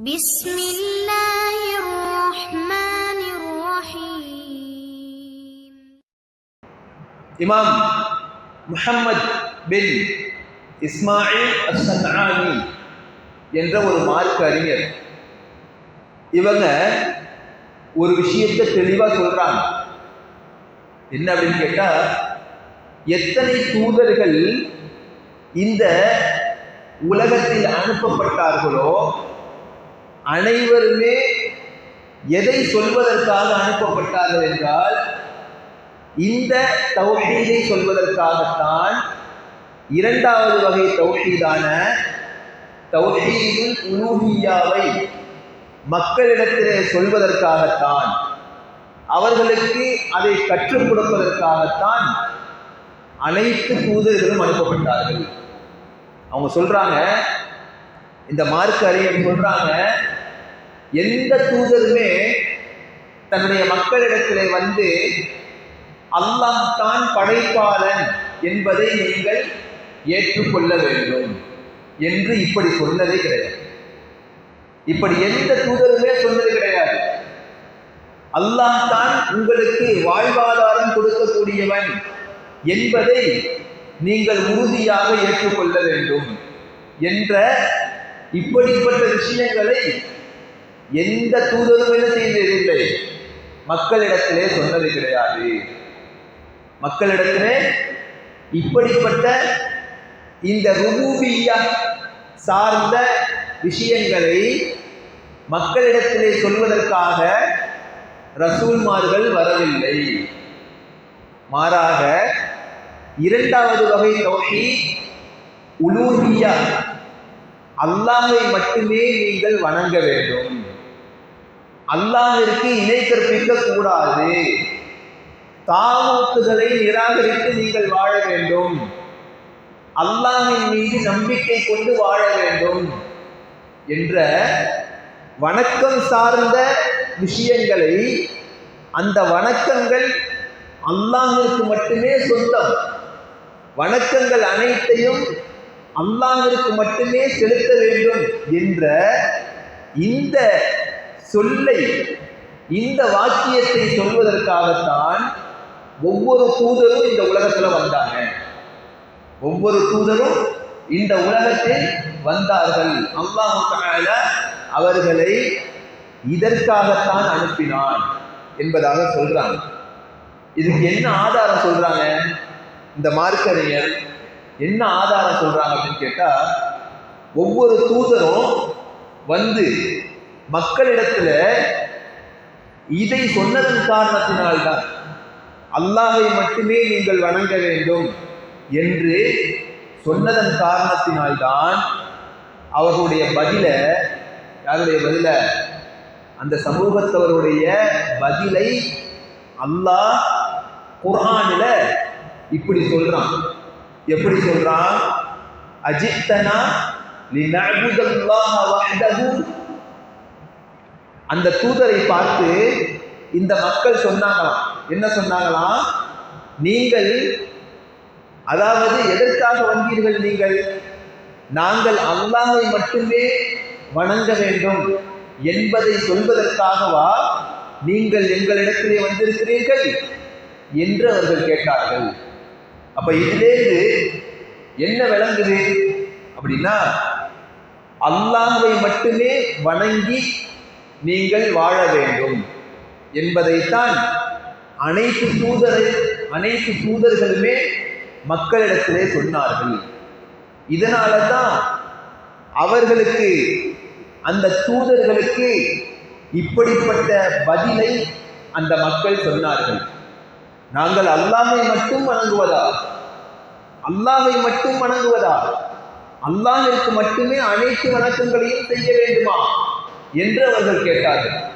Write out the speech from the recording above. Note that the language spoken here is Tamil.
بسم الله الرحمن الرحيم இமாம் முஹம்மத் பின் இஸ்மாயில் அஸ்ஸன்ஆனி என்ற ஒரு மார்க்க அறிஞர் இவங்க ஒரு விஷயத்தை தெளிவாக சொல்றாங்க என்ன அப்படின்னு கேட்டா எத்தனை தூதர்கள் இந்த உலகத்தில் அனுப்பப்பட்டார்களோ அனைவருமே எதை சொல்வதற்காக அனுப்பப்பட்டார்கள் என்றால் இந்த தௌஹீதை சொல்வதற்காகத்தான் இரண்டாவது வகை தௌஹீதான தௌஹீதுல் உலூஹியாவை மக்களிடத்திலே சொல்வதற்காகத்தான் அவர்களுக்கு அதை கற்றுக் கொடுப்பதற்காகத்தான் அனைத்து தூதர்களும் அனுப்பப்பட்டார்கள். அவங்க சொல்றாங்க இந்த மார்க் அறிஞர் சொல்றாங்க எந்த தூதருமே தன்னுடைய மக்களிடத்திலே வந்து அல்லாஹ் தான் படைப்பாளன் என்பதை நீங்கள் ஏற்றுக்கொள்ள வேண்டும் என்று இப்படி சொன்னதே கிடையாது. இப்படி எந்த தூதருமே சொன்னது கிடையாது. அல்லாஹ் தான் உங்களுக்கு வாழ்வாதாரம் கொடுக்கக்கூடியவன் என்பதை நீங்கள் உறுதியாக ஏற்றுக்கொள்ள வேண்டும் என்ற இப்படிப்பட்ட விஷயங்களை எந்த தூதரும் என்ன செய்ததில்லை மக்களிடத்திலே சொன்னது கிடையாது. மக்களிடத்திலே இப்படிப்பட்ட இந்த ருபூபியா சார்ந்த விஷயங்களை மக்களிடத்திலே சொல்வதற்காக ரசூல்மார்கள் வரவில்லை. மாறாக இரண்டாவது வகை நோக்கி உலூஹியா. அல்லாஹை மட்டுமே நீங்கள் வணங்க வேண்டும். அல்லாவிற்கு இணை கற்பிக்க கூடாது தாமூத்துகளை நிராகரித்து நீங்கள் வாழ வேண்டும். அல்லாஹின் மீது நம்பிக்கை கொண்டு வாழ வேண்டும் என்ற வணக்கம் சார்ந்த விஷயங்களை அந்த வணக்கங்கள் அல்லாஹிற்கு மட்டுமே சொந்தம். வணக்கங்கள் அனைத்தையும் அல்லாஹிற்கு மட்டுமே செலுத்த வேண்டும் என்ற இந்த சொல்லை இந்த வாக்கியத்தை சொல்வதற்காகத்தான் ஒவ்வொரு தூதரும் இந்த உலகத்துல வந்தாங்க. ஒவ்வொரு தூதரும் இந்த உலகத்தில் வந்தார்கள். அல்லாஹு தஆலா அவர்களை இதற்காகத்தான் அனுப்பினான் என்பதாக சொல்றாங்க. இதுக்கு என்ன ஆதாரம் சொல்றாங்க? இந்த மார்க்கறிஞர் என்ன ஆதாரம் சொல்றாங்க அப்படின்னு கேட்டா ஒவ்வொரு தூதரும் வந்து மக்களிடத்துல இதை சொன்னதன் காரணத்தினால்தான் அல்லாஹை மட்டுமே நீங்கள் வணங்க வேண்டும் என்று சொன்னதன் காரணத்தினால்தான் அவர்களுடைய பதில யாருடைய பதில? அந்த சமூகத்தவருடைய பதிலை அல்லாஹ் குரானில் இப்படி சொல்றான். எப்படி சொல்றான்? அஜித்தனா லினஅபுதல்லாஹ வஹ்தஹு அந்த தூதரை பார்த்து இந்த மக்கள் சொன்னாங்களாம். என்ன சொன்னாங்களாம்? நீங்கள் அதாவது எதற்காக வந்தீர்கள் நீங்கள்? நாங்கள் அல்லாஹை மட்டுமே வணங்க வேண்டும் என்பதை சொல்வதற்காகவா நீங்கள் எங்களிடத்திலே வந்திருக்கிறீர்கள் என்று அவர்கள் கேட்டார்கள். அப்ப இதிலேருந்து என்ன விளங்குது? அப்படின்னா அல்லாஹை மட்டுமே வணங்கி நீங்கள் வாழ வேண்டும் என்பதைத்தான் அனைத்து தூதர் அனைத்து தூதர்களுமே மக்களிடத்திலே சொன்னார்கள். இதனால தான் அவர்களுக்கு அந்த தூதர்களுக்கு இப்படிப்பட்ட பதிலை அந்த மக்கள் சொன்னார்கள். நாங்கள் அல்லாமை மட்டும் வணங்குவதா? அல்லாஹை மட்டும் வணங்குவதா? அல்லாஹிற்கு மட்டுமே அனைத்து வணக்கங்களையும் செய்ய வேண்டுமா? என்று அவர்கள் கேட்டார்கள்.